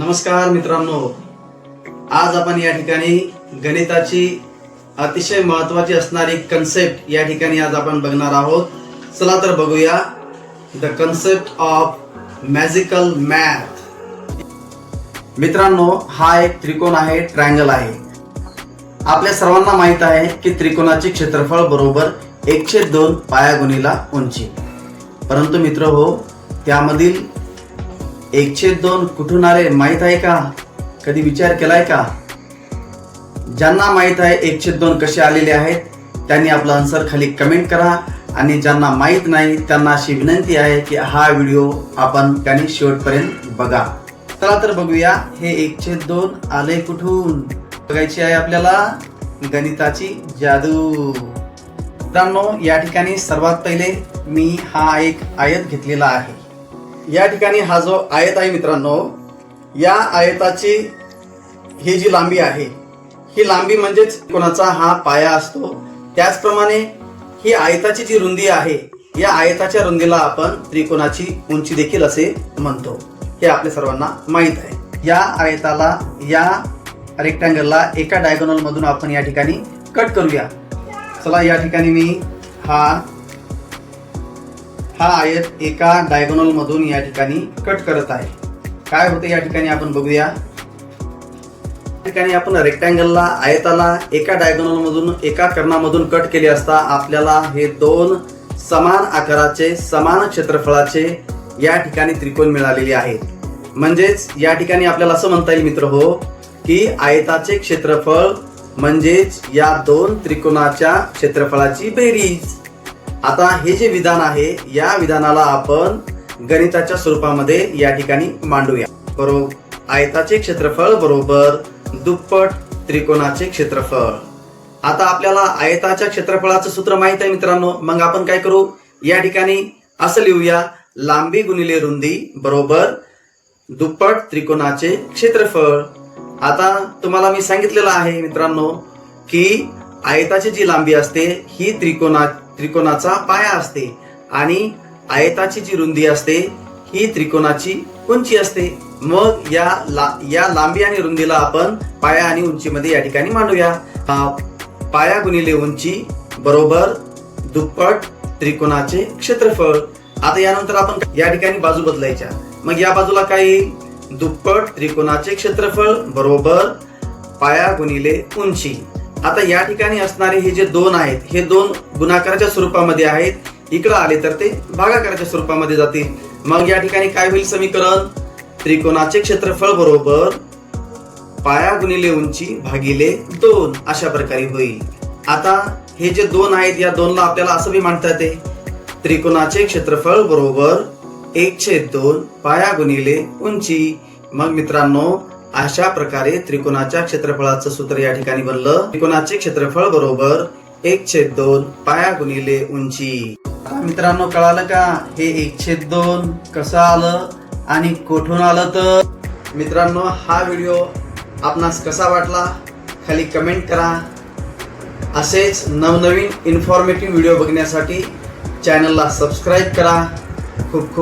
नमस्कार मित्रांनो. आज आपण या ठिकाणी गणिताची अतिशय महत्वाची असणारी कन्सेप्ट या ठिकाणी आज आपण बघणार आहोत. चला तर बघूया. The concept of magical math मित्रांनो हा एक त्रिकोण आहे ट्रायंगल आहे. आपल्या सर्वांना माहीत आहे की त्रिकोणाचे क्षेत्रफळ बरोबर एकशे दोन पाया गुणीला उंची. परंतु मित्र हो त्यामधील एकशे दोन कुठून आले माहीत आहे का? कधी विचार केलाय का? ज्यांना माहीत आहे एकशे दोन कसे आलेले आहेत त्यांनी आपला आन्सर खाली कमेंट करा. आणि ज्यांना माहीत नाही त्यांना अशी विनंती आहे की हा व्हिडिओ आपण त्यांनी शेवटपर्यंत बघा. चला तर बघूया हे एकशे दोन आले कुठून? बघायची आहे आपल्याला गणिताची जादू. मित्रांनो या ठिकाणी सर्वात पहिले मी हा एक आयत घेतलेला आहे. या ठिकाणी हा जो आयत आहे मित्रांनो या आयताची ही जी लांबी आहे ही लांबी म्हणजेच कोणाचा हा पाया असतो. त्याचप्रमाणे ही आयताची जी रुंदी आहे या आयताच्या रुंदीला आपण त्रिकोणाची उंची देखील असे म्हणतो. हे आपल्या सर्वांना माहीत आहे. या आयताला या रेक्टँगलला एका डायगोनल मधून आपण या ठिकाणी कट करूया. चला या ठिकाणी मी हा हा आयत एका डायगोनल मधून या ठिकाणी कट करत आहे. काय होते या ठिकाणी आपण बघूया? या ठिकाणी आपण रेक्टँगलला आयताला एका डायगोनलमधून एका कर्णामधून कट केले असता आपल्याला हे दोन समान आकाराचे समान क्षेत्रफळाचे या ठिकाणी त्रिकोण मिळालेले आहेत. म्हणजेच या ठिकाणी आपल्याला असं म्हणता येईल मित्र हो की आयताचे क्षेत्रफळ म्हणजेच या दोन त्रिकोणाच्या क्षेत्रफळाची बेरीज. आता हे जे विधान आहे या विधानाला आपण गणिताच्या स्वरूपामध्ये या ठिकाणी मांडूया. बरोबर? आयताचे क्षेत्रफळ बरोबर दुप्पट त्रिकोणाचे क्षेत्रफळ. आता आपल्याला आयताच्या क्षेत्रफळाचं सूत्र माहीत आहे मित्रांनो. मग आपण काय करू? या ठिकाणी असं लिहूया लांबी गुणिले रुंदी बरोबर दुप्पट त्रिकोणाचे क्षेत्रफळ. आता तुम्हाला मी सांगितलेलं आहे मित्रांनो की आयताची जी लांबी असते ही त्रिकोणा त्रिकोणाचा पाया असते आणि आयताची जी रुंदी असते ही त्रिकोणाची उंची असते. मग या ला, या लांबी आणि रुंदीला आपण पाया आणि उंचीमध्ये या ठिकाणी मांडूया. पाया गुणिले उंची बरोबर दुप्पट त्रिकोणाचे क्षेत्रफळ. आता यानंतर आपण या ठिकाणी बाजू बदलायच्या. मग या बाजूला काय येईल दुप्पट त्रिकोणाचे क्षेत्रफळ बरोबर पाया गुणिले उंची. आता या ठिकाणी असणारे हे जे दोन आहेत हे दोन गुणाकाराच्या स्वरूपामध्ये आहेत. इकडे आले तर ते भागाकाराच्या स्वरूपामध्ये जातील. मग या ठिकाणी काय होईल समीकरण? त्रिकोणाचे क्षेत्रफळ बरोबर पाया गुणिले उंची भागिले दोन अशा प्रकारे होईल. आता हे जे दोन आहेत या दोनला आपल्याला असं बी म्हणता येते त्रिकोणाचे क्षेत्रफळ बरोबर एक छेद दोन पाया गुणिले उंची. मग मित्रांनो अशा प्रकारे त्रिकोणाच्या क्षेत्रफळाचं सूत्र या ठिकाणी बनलं. त्रिकोणाचे क्षेत्रफळ बरोबर एक छेद दोन पाया गुणिले उंची. मित्रांनो कळालं का? हे एक छेद दोन कसं आलं आणि कुठून आलं तर? मित्रांनो हा व्हिडिओ आपणास कसा वाटला? खाली कमेंट करा. असेच नवनवीन इन्फॉर्मेटिव्ह व्हिडिओ बघण्यासाठी चॅनलला सबस्क्राईब करा. खूप खूप